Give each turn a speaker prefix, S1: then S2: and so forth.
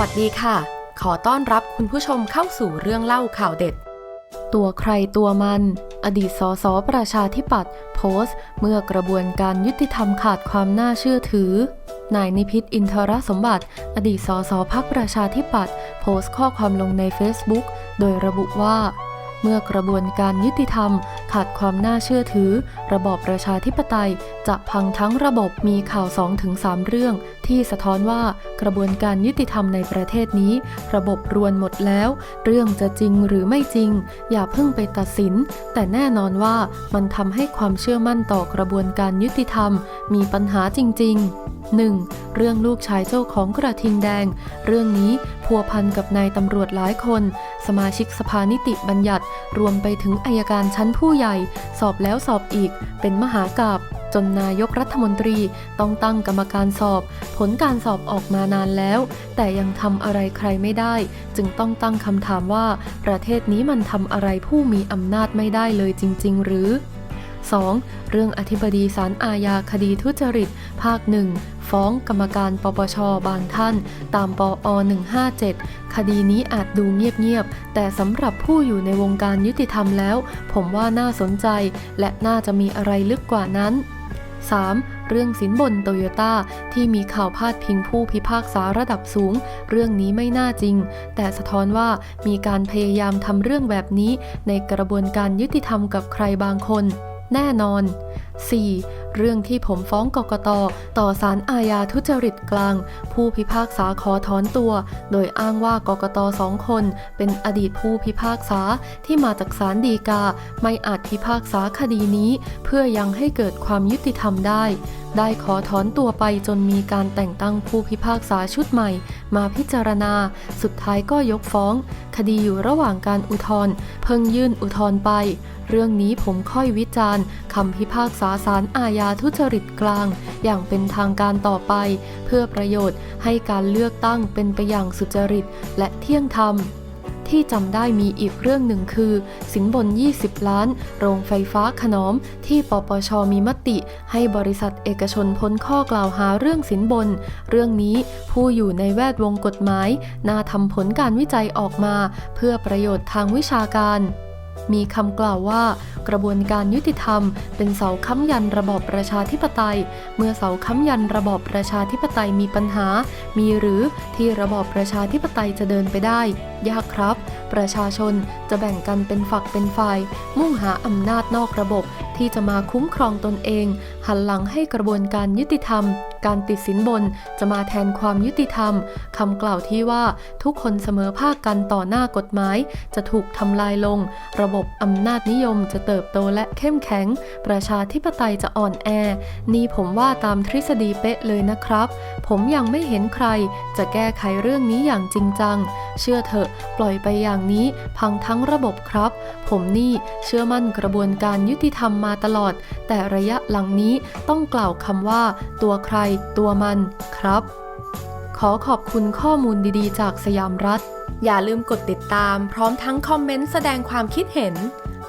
S1: วัสดีค่ะ ขอต้อนรับคุณผู้ชมเข้าสู่เรื่องเล่าข่าวเด็ด ตัวใครตัวมัน อดีตสสประชาธิปัตย์โพสต์ เมื่อกระบวนการยุติธรรมขาดความน่าเชื่อถือ นายนิพิษอินทรสมบัติ อดีตสสพักประชาธิปัตย์โพสต์ข้อความลงใน Facebook โดยระบุว่าเมื่อกระบวนการยุติธรรม ขาดความน่าเชื่อถือ ระบอบประชาธิปไตยจะพังทั้งระบบมีข่าว 2-3 เรื่อง ที่สะท้อนว่ากระบวนการยุติธรรมในประเทศนี้ ระบบรวนหมดแล้ว เรื่องจะจริงหรือไม่จริง อย่าเพิ่งไปตัดสิน แต่แน่นอนว่ามันทำให้ความเชื่อมั่นต่อกระบวนการยุติธรรม มีปัญหาจริง ๆ 1. เรื่องลูกชายเจ้าของกระทิงแดง เรื่องนี้พัวพันกับนายตำรวจหลายคน สมาชิกสภานิติบัญญัติ รวมไปถึงอายการชั้นผู้ใหญ่ สอบแล้วสอบอีก เป็นมหากาบ จนนายกรัฐมนตรีต้องตั้งกรรมการสอบ ผลการสอบออกมานานแล้ว แต่ยังทำอะไรใครไม่ได้ จึงต้องตั้งคำถามว่า ประเทศนี้มันทำอะไรผู้มีอำนาจไม่ได้เลยจริง ๆ หรือ 2. เรื่องอธิบดีศาลอาญาคดีทุจริต ภาคหนึ่งฟ้องกรรมการปปชบางท่าน ตามปอ 157 คดีนี้อาจดูเงียบๆ แต่สำหรับผู้อยู่ในวงการยุติธรรมแล้ว ผมว่าน่าสนใจ และน่าจะมีอะไรลึกกว่านั้น 3. เรื่องสินบนโตโยต้าที่มีข่าวพาดพิงผู้พิพากษาระดับสูง เรื่องนี้ไม่น่าจริง แต่สะท้อนว่ามีการพยายามทำเรื่องแบบนี้ในกระบวนการยุติธรรมกับใครบางคน แน่นอน 4. เรื่องที่ผมฟ้องกกตต่อศาลอาญาทุจริตกลาง ผู้พิพากษาขอถอนตัว โดยอ้างว่ากกตสองคน เป็นอดีตผู้พิพากษาที่มาจากศาลฎีกา ไม่อาจพิพากษาคดีนี้ เพื่อยังให้เกิดความยุติธรรมได้ ได้ขอถอนตัวไปจนมีการแต่งตั้งผู้พิพากษาชุดใหม่ มาพิจารณา สุดท้ายก็ยกฟ้อง คดีอยู่ระหว่างการอุทธรณ์เพิ่งยื่นอุทธรณ์ไป เรื่องนี้ผมค่อยวิจารณ์คำพิพากษาศาลอาญาทุจริตกลาง อย่างเป็นทางการต่อไป เพื่อประโยชน์ให้การเลือกตั้งเป็นไปอย่างสุจริตและเที่ยงธรรม ที่จำได้มีอีกเรื่องหนึ่งคือ สินบน 20 ล้าน โรงไฟฟ้าขนอม ที่ปปชมีมติ ให้บริษัทเอกชนพ้นข้อกล่าวหาเรื่องสินบน เรื่องนี้ผู้อยู่ในแวดวงกฎหมาย น่าทำผลการวิจัยออกมา เพื่อประโยชน์ทางวิชาการมีคำกล่าวว่า กระบวนการยุติธรรม เป็นเสาค้ำยันระบอบประชาธิปไตย เมื่อเสาค้ำยันระบอบประชาธิปไตยมีปัญหา มีหรือที่ระบอบประชาธิปไตยจะเดินไปได้ ยากครับ ประชาชนจะแบ่งกันเป็นฝักเป็นฝ่าย มุ่งหาอำนาจนอกระบบที่จะมาคุ้มครองตนเอง หันหลังให้กระบวนการยุติธรรมการติดสินบนจะมาแทนความยุติธรรมคำกล่าวที่ว่าทุกคนเสมอภาคกันต่อหน้ากฎหมาย จะถูกทำลายลง ระบบอำนาจนิยมจะเเติบโตและเข้มแข็ง ประชาธิปไตยจะอ่อนแอ นี่ผมว่าตามทฤษฎีเป๊ะเลยนะครับ ผมยังไม่เห็นใคร จะแก้ไขเรื่องนี้อย่างจริงจัง เชื่อเถอะ ปล่อยไปอย่างนี้ พังทั้งระบบครับ ผมนี่เชื่อมั่นกระบวนการยุติธรรมมาตลอด แต่ระยะหลังนี้ต้องกล่าวคำว่า ตัวใคร ตัวมันครับขอขอบคุณข้อมูลดีๆ จากสยามรัฐ อย่าลืมกดติดตาม พร้อมทั้งคอมเมนต์แสดงความคิดเห็น